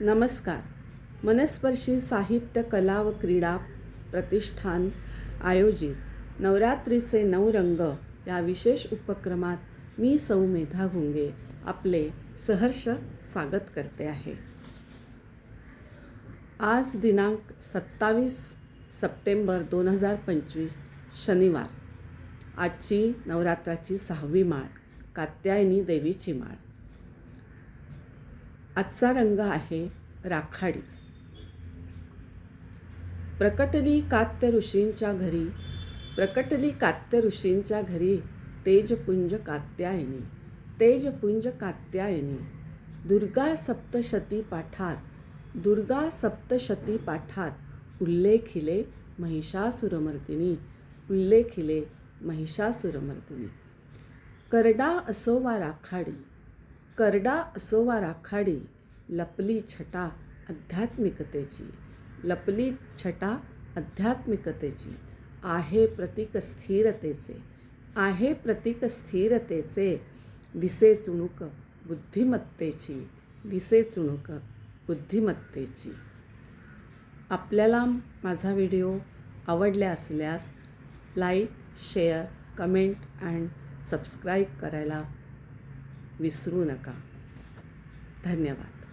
नमस्कार. मनस्पर्शी साहित्य कला व क्रीडा प्रतिष्ठान आयोजित नवरात्रीचे नऊ रंग या विशेष उपक्रमात मी सौ मेधा घुंगे आपले सहर्ष स्वागत करते आहे. आज दिनांक सत्तावीस सप्टेंबर दोन हजार पंचवीस शनिवार. आजची नवरात्राची सहावी माळ कात्यायनी देवीची माळ. आजचा रंग आहे राखाडी. प्रकटली कात्य ऋषींच्या घरी प्रकटली कात्य ऋषींच्या घरी तेजपुंज कात्यायनी तेजपुंज कात्यायनी दुर्गा सप्तशती पाठात दुर्गा सप्तशती पाठात उल्लेखिले महिषासुरमर्दिनी उल्लेखिले महिषासुरमर्दिनी. करडा असो वा राखाडी करडा असो वा राखाडी लपली छटा आध्यात्मिकतेची लपली छटा आध्यात्मिकतेची आहे प्रतीक स्थिरतेचे आहे प्रतीक स्थिरतेचे दिसे चुणूक बुद्धिमत्तेची दिसे चुणूक बुद्धिमत्तेची. आपल्याला माझा व्हिडिओ आवडला असल्यास like share comment and subscribe करायला विसरू नका. धन्यवाद.